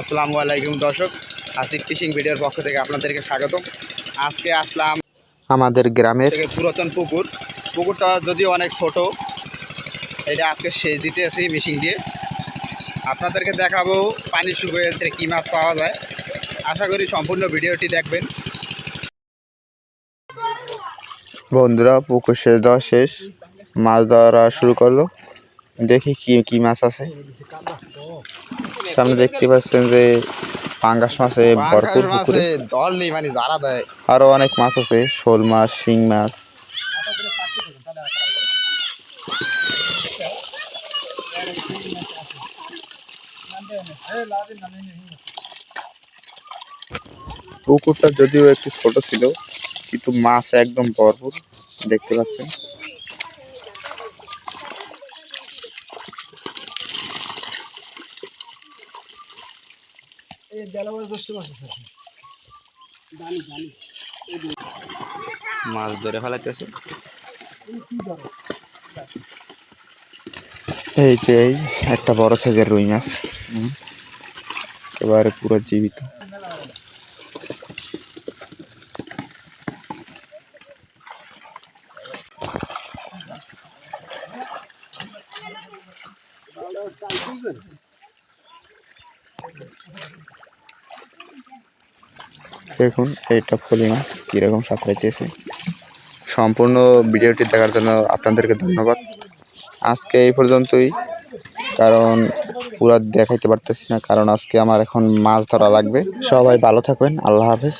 আসসালামু আলাইকুম দর্শক আসিফ ফিশিং ভিডিওর পক্ষ থেকে আপনাদেরকে স্বাগত আজকে আসলাম আমাদের গ্রামের পুরাতন পুকুর। পুকুরটা যদিও অনেক ছোট এটা আজকে সেচ দিতে আছি মেশিন দিয়ে। আপনাদেরকে দেখাবো পানি শুকিয়ে কী মাছ পাওয়া যায়। আশা করি সম্পূর্ণ ভিডিওটি দেখবেন। বন্ধুরা পুকুর শেষ দেওয়া শেষ। মাছ ধরা শুরু করল। দেখি কি কি মাছ আছে। সামনে দেখতে পাচ্ছেন যে পাঙ্গাস মাছে ভরপুর পুকুরে। মানে আরও অনেক মাছ আছে শোল মাছ শিং মাছ। পুকুরটা যদিও একটু ছোট ছিল কিন্তু মাছ একদম ভরপুর দেখতে পাচ্ছেন। মাছ ধরে ফেলাইতেছে। এই যে এই একটা বড় সাইজের রুই মাছ হুম। একেবারে পুরো জীবিত। দেখুন, এইটা ফলি মাছ, কীরকম সাঁতরাইতেছে সম্পূর্ণ ভিডিওটি দেখার জন্য আপনাদেরকে ধন্যবাদ। আজকে এই পর্যন্তই, কারণ পুরা দেখাইতে পারতেছি না, কারণ আজকে আমার এখন মাছ ধরা লাগবে। সবাই ভালো থাকবেন, আল্লাহ হাফেজ।